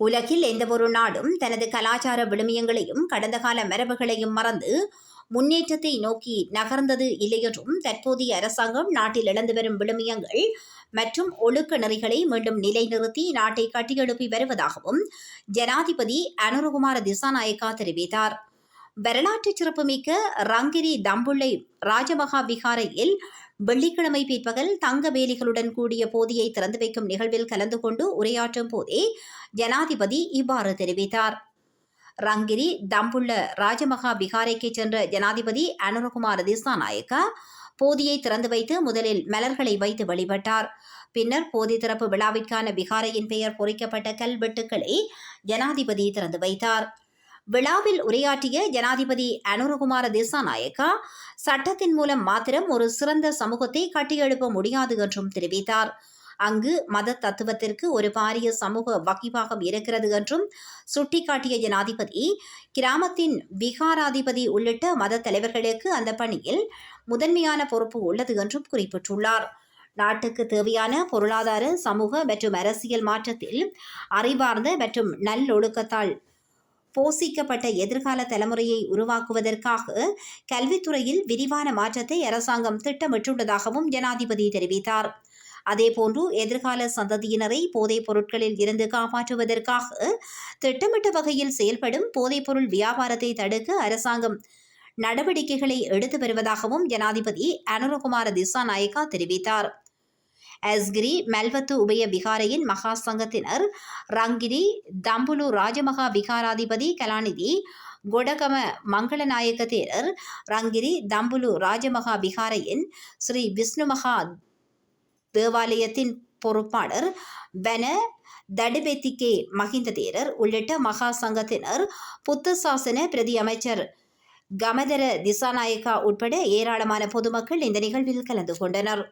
உலகில் எந்தவொரு நாடும் தனது கலாச்சார விழுமியங்களையும் கடந்த கால மரபுகளையும் மறந்து முன்னேற்றத்தை நோக்கி நகர்ந்தது இல்லையென்றும் தற்போதைய அரசாங்கம் நாட்டில் இழந்து வரும் விழுமியங்கள் மற்றும் ஒழுக்க நெறிகளை மீண்டும் நிலைநிறுத்தி நாட்டை கட்டியெழுப்பி வருவதாகவும் ஜனாதிபதி அனுரகுமார திசாநாயக்கா தெரிவித்தார். வரலாற்று சிறப்புமிக்க ரங்கிரி தம்புள்ளை ராஜமகா விகாரையில் வெள்ளிக்கிழமை பிற்பகல் தங்க வேலிகளுடன் கூடிய போதியை திறந்து வைக்கும் நிகழ்வில் கலந்து கொண்டு உரையாற்றும் போதே ஜனாதிபதி இவ்வாறு தெரிவித்தார். ரங்கிரி தம்புள்ள ராஜமகா விகாரைக்கு சென்ற ஜனாதிபதி அனுரகுமார் திசாநாயக்கா போதியை திறந்து வைத்து முதலில் மலர்களை வைத்து வழிபட்டார். பின்னர் போதி திறப்பு விழாவிற்கான விகாரையின் பெயர் பொறிக்கப்பட்ட கல்வெட்டுக்களை ஜனாதிபதி திறந்து வைத்தார். விழாவில் உரையாற்றிய ஜனாதிபதி அனுரகுமார திசாநாயக்கா சட்டத்தின் மூலம் மாத்திரம் ஒரு சிறந்த சமூகத்தை கட்டியெழுப்ப முடியாது என்றும் தெரிவித்தார். அங்கு மத தத்துவத்திற்கு ஒரு பாரிய சமூக வகிபாகம் இருக்கிறது என்றும் சுட்டிக்காட்டிய ஜனாதிபதி கிராமத்தின் விகாராதிபதி உள்ளிட்ட மத தலைவர்களுக்கு அந்த பணியில் முதன்மையான பொறுப்பு உள்ளது என்றும் குறிப்பிட்டுள்ளார். நாட்டுக்கு தேவையான பொருளாதார சமூக மற்றும் அரசியல் மாற்றத்தில் அறிவார்ந்த மற்றும் நல்லொழுக்கத்தால் போசிக்கப்பட்ட எதிர்கால தலைமுறையை உருவாக்குவதற்காக கல்வித்துறையில் விரிவான மாற்றத்தை அரசாங்கம் திட்டமிட்டுள்ளதாகவும் ஜனாதிபதி தெரிவித்தார். அதேபோன்று எதிர்கால சந்ததியினரை போதைப் பொருட்களில் இருந்து காப்பாற்றுவதற்காக திட்டமிட்ட வகையில் செயல்படும் போதைப்பொருள் வியாபாரத்தை தடுக்க அரசாங்கம் நடவடிக்கைகளை எடுத்து வருவதாகவும் ஜனாதிபதி அனுரகுமார திசாநாயக்கா தெரிவித்தார். அஸ்கிரி மெல்வத்து உபய விகாரையின் மகா சங்கத்தினர் ரங்கிரி தம்புலு ராஜமகா விகாராதிபதி கலாநிதி. கொடகம மங்களநாயக்க தேரர் ரங்கிரி தம்புலு ராஜமகா விகாரையின் ஸ்ரீ விஷ்ணுமகா தேவாலயத்தின் பொறுப்பாளர். வன தடுபெத்திகே மகிந்த தேரர் உள்ளிட்ட மகா சங்கத்தினர் புத்த சாசன பிரதி அமைச்சர் கமதர திசாநாயக்கா உட்பட ஏராளமான பொதுமக்கள் இந்த நிகழ்வில் கலந்து கொண்டனர்.